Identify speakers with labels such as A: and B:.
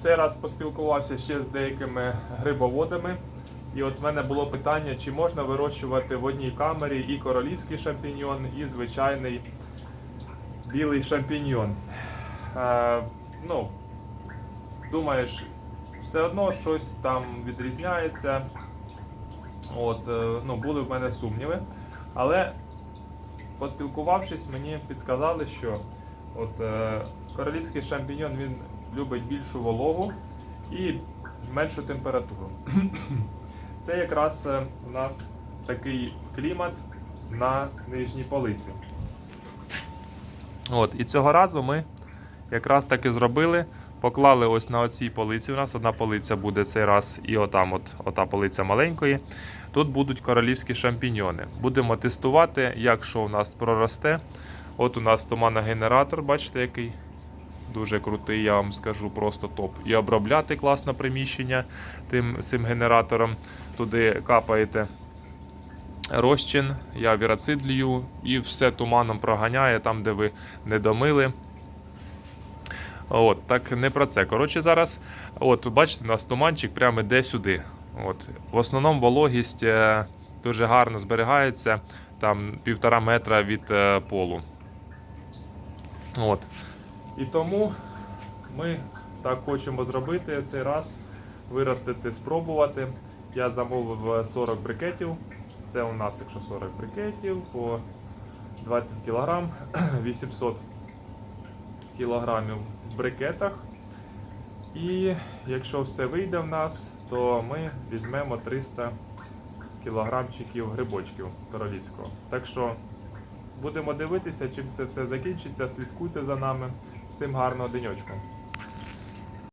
A: цей раз поспілкувався ще з деякими грибоводами. І от в мене було питання, чи можна вирощувати в одній камері і королівський шампіньйон, і звичайний білий шампіньйон. Е, ну, думаєш, все одно щось там відрізняється. От, е, ну, були в мене сумніви. Але поспілкувавшись, мені підсказали, що от, е, королівський шампіньйон він любить більшу вологу і меншу температуру. Це якраз е, у нас такий клімат на нижній полиці. От, і цього разу ми якраз таки зробили. Поклали ось на оцій полиці. У нас одна полиця буде цей раз, і отам, от, ота полиця маленької. Тут будуть королівські шампіньйони. Будемо тестувати, як що у нас проросте. От у нас туманогенератор, бачите, який дуже крутий, я вам скажу, просто топ. І обробляти класно приміщення тим цим генератором. Туди капаєте розчин, я вірацид лью, і все туманом проганяє там, де ви не домили. От, так не про це. Коротше, зараз, от, бачите, у нас туманчик прямо іде сюди. От. В основному вологість е, дуже гарно зберігається, там півтора метра від е, полу. От. І тому ми так хочемо зробити цей раз, виростити, спробувати. Я замовив 40 брикетів. Це у нас, якщо 40 брикетів, по 20 кг, 800 кілограмів в брикетах. І якщо все вийде в нас, то ми візьмемо 300 кілограмчиків грибочків королівського. Так що будемо дивитися, чим це все закінчиться. Слідкуйте за нами. Всім гарного денечку.